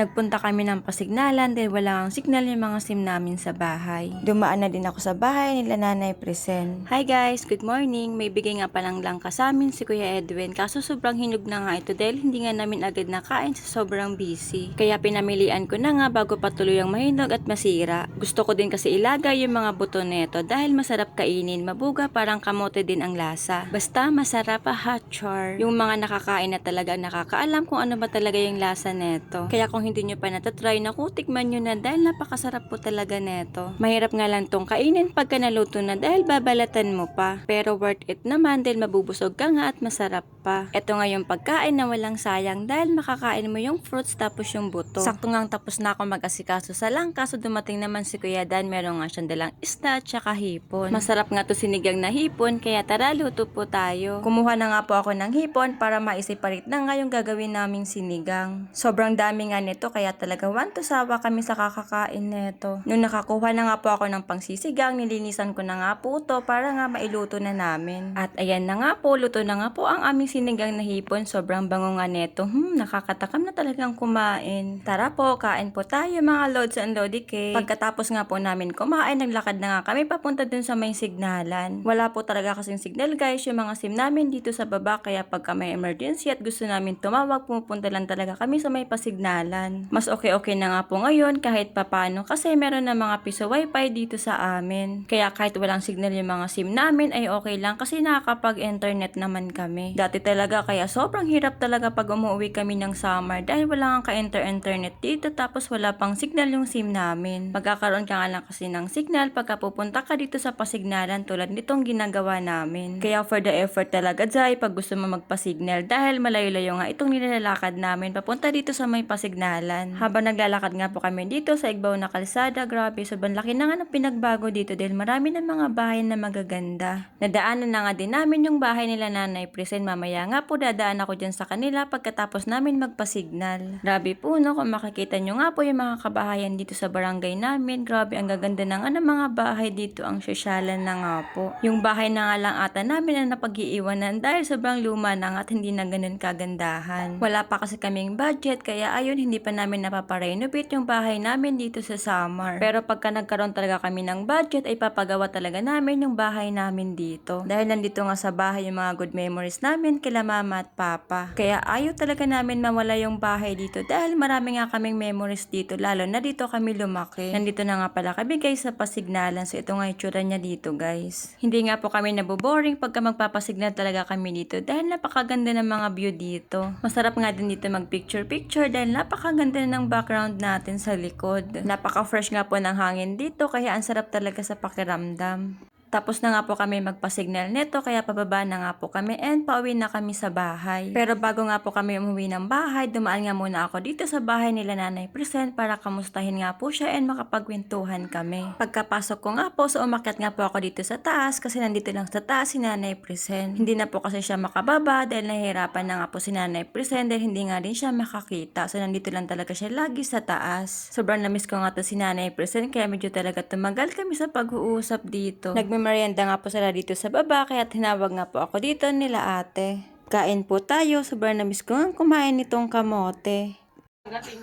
Nagpunta kami ng pasignalan dahil wala ang signal yung mga SIM namin sa bahay. Dumaan na din ako sa bahay nila Nanay Presen. Hi guys, good morning. May bigay nga palang lang ka sa amin si Kuya Edwin kaso sobrang hinog na nga ito dahil hindi nga namin agad nakain sa sobrang busy. Kaya pinamilian ko na nga bago patuloy ang mahinog at masira. Gusto ko din kasi ilagay yung mga buto neto dahil masarap kainin, mabuga parang kamote din ang lasa. Basta masarap hot char. Yung mga nakakain na talaga nakakaalam kung ano ba talaga yung lasa neto. Kaya kung hindi nyo pa natatry, naku, tikman nyo na dahil napakasarap po talaga neto. Mahirap nga lang tong kainin pagka naluto na dahil babalatan mo pa. Pero worth it naman dahil mabubusog ka nga at masarap pa. Ito nga yung pagkain na walang sayang dahil makakain mo yung fruits tapos yung buto. Sakto nga tapos na ako mag-asikaso sa lang kaso dumating naman si Kuya Dan meron nga siyang dalang isda at saka hipon. Masarap nga to sinigang na hipon kaya tara luto po tayo. Kumuha na nga po ako ng hipon para maisiparit na nga yung gagawin naming sinigang. Sobrang dami nga nito kaya talaga one to sawa kami sa kakakain nito. Nung nakakuha na nga po ako ng pangsisigang, nilinisan ko na nga po to para nga mailuto na namin. At ayan na nga po, luto na nga po ang aming sinigang na hipon. Sobrang bango nga nito. Hmm, nakakatakam na talagang kumain. Tara po, kain po tayo mga loads and lodi cake. Pagkatapos nga po namin kumain, naglakad na nga kami papunta dun sa may signalan. Wala po talaga kasing signal guys, yung mga sim namin dito sa baba kaya pagka may emergency at gusto namin tumawag, pumupunta lang talaga kami sa may pasignalan. Mas okay-okay na nga po ngayon kahit papano kasi meron na mga piso wifi dito sa amin. Kaya kahit walang signal yung mga sim namin ay okay lang kasi nakakapag-internet naman kami. Dati talaga kaya sobrang hirap talaga pag umuwi kami ng summer dahil wala nga ka-inter-internet dito tapos wala pang signal yung sim namin. Magkakaroon ka nga lang kasi ng signal pagka pupunta ka dito sa pasignalan tulad nitong ginagawa namin. Kaya for the effort talaga Jai pag gusto mo magpa-signal dahil malayo-layo nga itong nilalakad namin papunta dito sa may pasignalan. Habang naglalakad nga po kami dito sa Igbaw na kalsada, grabe sobrang laki na nga ng pinagbago dito dahil marami ng mga bahay na magaganda. Nadaanan na nga din namin yung bahay nila Nanay Prisen mamaya nga po dadaan ako dyan sa kanila pagkatapos namin magpa-signal. Grabe po no kung makikita nyo nga po yung mga kabahayan dito sa barangay namin. Grabe ang gaganda na nga ng mga bahay dito ang sosyalan na nga po. Yung bahay na nga lang ata namin ang napag-iiwanan dahil sobrang luma na nga at hindi na ganun kagandahan. Wala pa kasi kaming budget kaya ayun hindi pa namin napaparenovate yung bahay namin dito sa summer. Pero pagka nagkaroon talaga kami ng budget ay papagawa talaga namin yung bahay namin dito. Dahil nandito nga sa bahay yung mga good memories namin kila mama at papa. Kaya ayaw talaga namin mawala yung bahay dito dahil marami nga kaming memories dito lalo na dito kami lumaki. Nandito na nga pala kami guys sa pasignalan so ito nga itsura niya dito guys. Hindi nga po kami naboboring pagka magpapasignal talaga kami dito dahil napakaganda ng mga view dito. Masarap nga din dito mag picture picture dahil napakaganda ng background natin sa likod. Napaka-fresh nga po ng hangin dito kaya ang sarap talaga sa pakiramdam. Tapos na nga po kami magpa-signal neto kaya pababa na nga po kami and pauwi na kami sa bahay. Pero bago nga po kami umuwi ng bahay, dumaan nga muna ako dito sa bahay nila Nanay Present para kamustahin nga po siya and makapagkwentuhan kami. Pagkapasok ko nga po, so umakyat nga po ako dito sa taas kasi nandito lang sa taas si Nanay Present. Hindi na po kasi siya makababa dahil nahihirapan na nga po si Nanay Present dahil hindi nga rin siya makakita. So nandito lang talaga siya lagi sa taas. Sobrang namiss ko nga to si Nanay Present kaya medyo talaga tumagal kami sa pag-uusap dito. Nagme-merienda nga po sila dito sa baba kaya tinawag nga po ako dito nila ate. Kain po tayo, sobrang namiss ko nga kumain nitong kamote.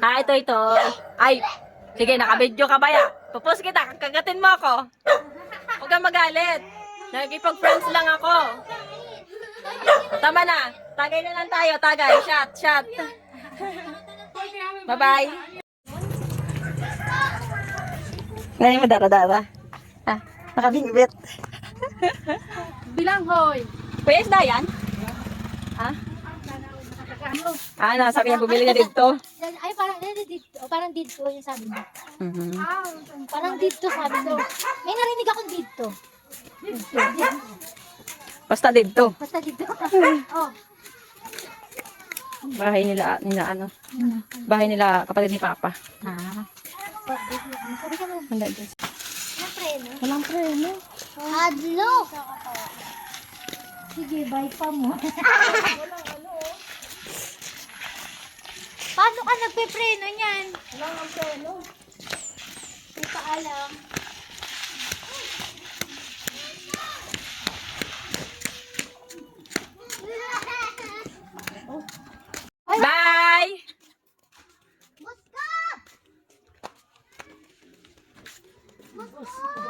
Ah, ito, ito. Ay, sige, nakabidyo ka ba ya? Pupus kita, kagatin mo ako. Huwag kang magalit. Nagipag-friends lang ako. Tama na. Tagay na lang tayo, tagay. Shot, shot. Bye-bye. Ngayon mo dara-dara. Ha? Nakabingbit. Bilang hoy. Kuya, isda yan? Ha? Ah, nasabi niya bumili niya dito. Ay, parang dito, dito. Parang dito yung sabi mo. Mhm. Parang dito sabi mo. May narinig ako dito. Basta dito. Basta dito. oh. Bahay nila, nila ano. Bahay nila kapatid ni Papa. Ah. Sabi preno. Walang preno. Hadlock. Sige, buy pa mo. Paano ka nagpe-preno niyan? Walang ang preno. Hindi pa alam. Bye! What's up? What's up?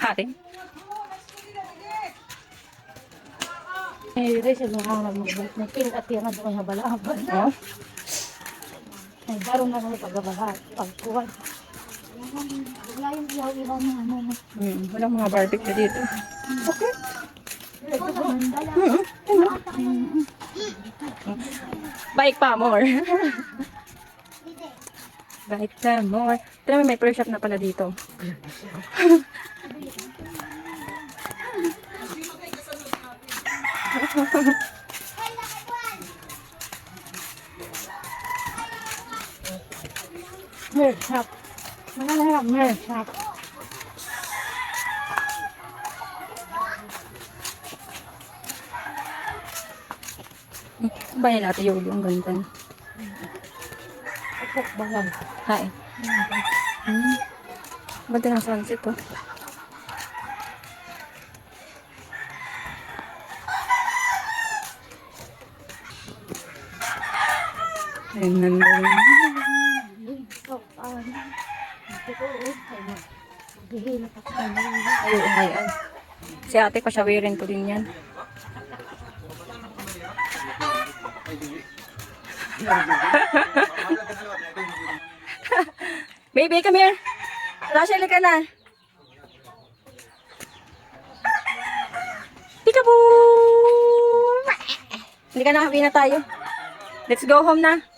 Hari. Eh, rin siya mga mga nakin at yung ano kaya balaban. Oh. Ay, baro na lang pagbabaha. Pagkuhan. Wala yung iyaw-iyaw na ano. na. Hmm, walang mga barbecue dito. Ito ba mandala? Bike pa more. Bike pa more. Mo, may pro shop na pala dito. Mer shop. Mga lang mer shop. Bayan natin yung yung ganda. Ito ba lang? Hi. Hmm. Ganda ng sunset oh. Ayun, nandun. Ito, ah, ito ko, oh, ay, na. Ako. Ayun, ayun. Si ate, pasyawirin ko din yan. Baby, come here. Rachel, ka na. Peekaboo! Hindi ka na, na tayo. Let's go home na.